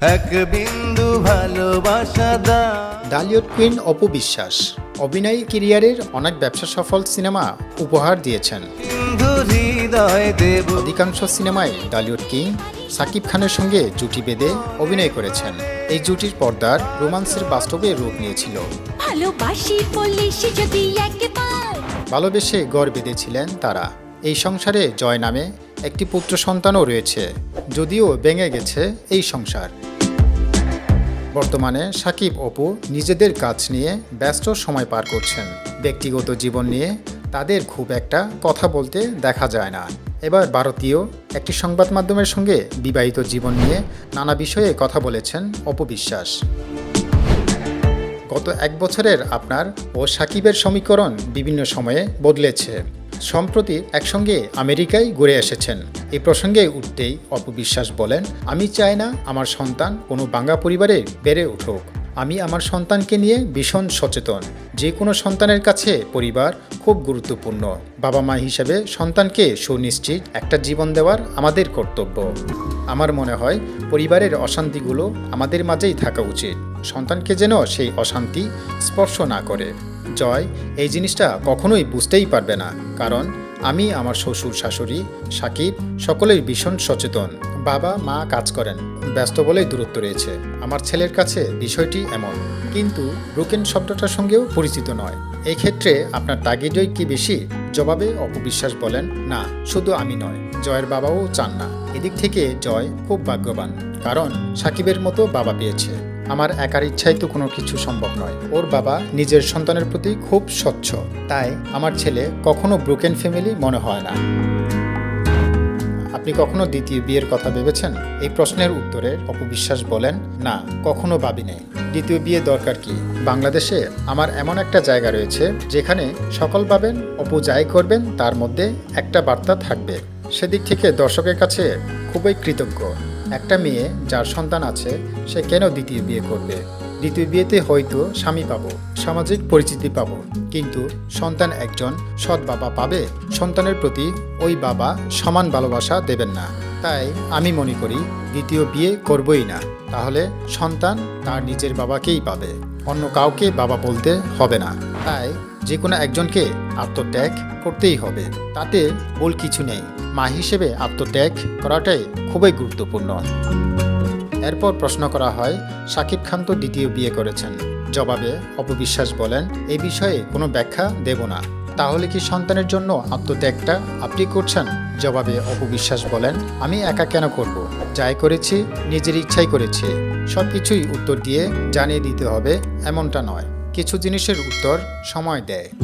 এক বিন্দু ভালোবাসা দা। ডালিউড কুইন অপু বিশ্বাস অভিনয় কেরিয়ারের অনেক ব্যবসা সফল সিনেমা উপহার দিয়েছেন। দেব। অধিকাংশ সিনেমায় ডালিউড কিং সাকিব খানের সঙ্গে জুটি বেঁধে অভিনয় করেছেন। এই জুটির পর্দার রোমান্সের বাস্তবে রূপ নিয়েছিল। ভালোবেসে গড় বেঁধেছিলেন তারা। এই সংসারে জয় নামে একটি পুত্র সন্তানও রয়েছে। যদিও ভেঙে গেছে এই সংসার। বর্তমানে সাকিব অপু নিজেদের কাজ নিয়ে ব্যস্ত সময় পার করছেন। ব্যক্তিগত জীবন নিয়ে তাদের খুব একটা কথা বলতে দেখা যায় না। এবার ভারতীয় একটি সংবাদ মাধ্যমের সঙ্গে বিবাহিত জীবন নিয়ে নানা বিষয়ে কথা বলেছেন অপবিশ্বাস গত এক বছরের আপনার ও সাকিবের সমীকরণ বিভিন্ন সময়ে বদলেছে। সম্প্রতি একসঙ্গে আমেরিকায় ঘুরে এসেছেন। এই প্রসঙ্গে উঠতেই অপবিশ্বাস বলেন, আমি চাই না আমার সন্তান কোনো বাঙ্গা পরিবারে বেড়ে উঠুক। আমি আমার সন্তানকে নিয়ে ভীষণ সচেতন। যে কোনো সন্তানের কাছে পরিবার খুব গুরুত্বপূর্ণ। বাবা মা হিসেবে সন্তানকে সুনিশ্চিত একটা জীবন দেওয়ার আমাদের কর্তব্য। আমার মনে হয়, পরিবারের অশান্তিগুলো আমাদের মাঝেই থাকা উচিত। সন্তানকে যেন সেই অশান্তি স্পর্শ না করে। জয় এই জিনিসটা কখনোই বুঝতেই পারবে না। কারণ আমি আমার শ্বশুর, শাশুড়ি, সাকিব সকলেই ভীষণ সচেতন। বাবা, মা কাজ করেন, ব্যস্ত বলেই দূরত্ব রয়েছে। আমার ছেলের কাছে বিষয়টি এমন। কিন্তু ব্রুকেন শব্দটার সঙ্গেও পরিচিত নয়। এই ক্ষেত্রে আপনার তাগিদই কি বেশি? জবাবে অপবিশ্বাস বলেন, না, শুধু আমি নয়। জয়ের বাবাও চান না। এদিক থেকে জয় খুব ভাগ্যবান। কারণ সাকিবের মতো বাবা পেয়েছে। আমার একার ইচ্ছায় তো কোনো কিছু সম্ভব নয়। ওর বাবা নিজের সন্তানের প্রতি খুব স্বচ্ছ। তাই আমার ছেলে কখনো ব্রোকেন ফ্যামিলি মনে হয় না। আপনি কখনো দ্বিতীয় বিয়ের কথা ভেবেছেন? এই প্রশ্নের উত্তরে অপবিশ্বাস বলেন, না, কখনো ভাবি নেই। দ্বিতীয় বিয়ে দরকার কি? বাংলাদেশে আমার এমন একটা জায়গা রয়েছে যেখানে সকল পাবেন অপু যাই করবেন, তার মধ্যে একটা বার্তা থাকবে। সেদিক থেকে দর্শকের কাছে খুবই কৃতজ্ঞ। একটা মেয়ে যার সন্তান আছে, সে কেন দ্বিতীয় বিয়ে করবে? দ্বিতীয় বিয়েতে হয়তো স্বামী পাবো, সামাজিক পরিচিতি পাবো, কিন্তু সন্তান একজন সৎ বাবা পাবে? সন্তানের প্রতি ওই বাবা সমান ভালোবাসা দেবেন না। তাই আমি মনে করি দ্বিতীয় বিয়ে করবই না। তাহলে সন্তান তার নিজের বাবাকেই পাবে, অন্য কাউকে বাবা বলতে হবে না। তাই যে কোনো একজনকে আত্মত্যাগ করতেই হবে। তাতে ভুল কিছু নেই। মা হিসেবে আত্মত্যাগ করাটাই খুবই গুরুত্বপূর্ণ। এরপর প্রশ্ন করা হয়, সাকিব খান তো দ্বিতীয় বিয়ে করেছেন। জবাবে অপবিশ্বাস বলেন এই বিষয়ে কোনো ব্যাখ্যা দেব না। তাহলে কি সন্তানের জন্য আত্মত্যাগটা আপনি করছেন? জবাবে অপবিশ্বাস বলেন, আমি একা কেন করব? যাই করেছি, নিজের ইচ্ছাই করেছি। সব কিছুই উত্তর দিয়ে জানিয়ে দিতে হবে, এমনটা নয়। কিছু জিনিসের উত্তর সময় দেয়।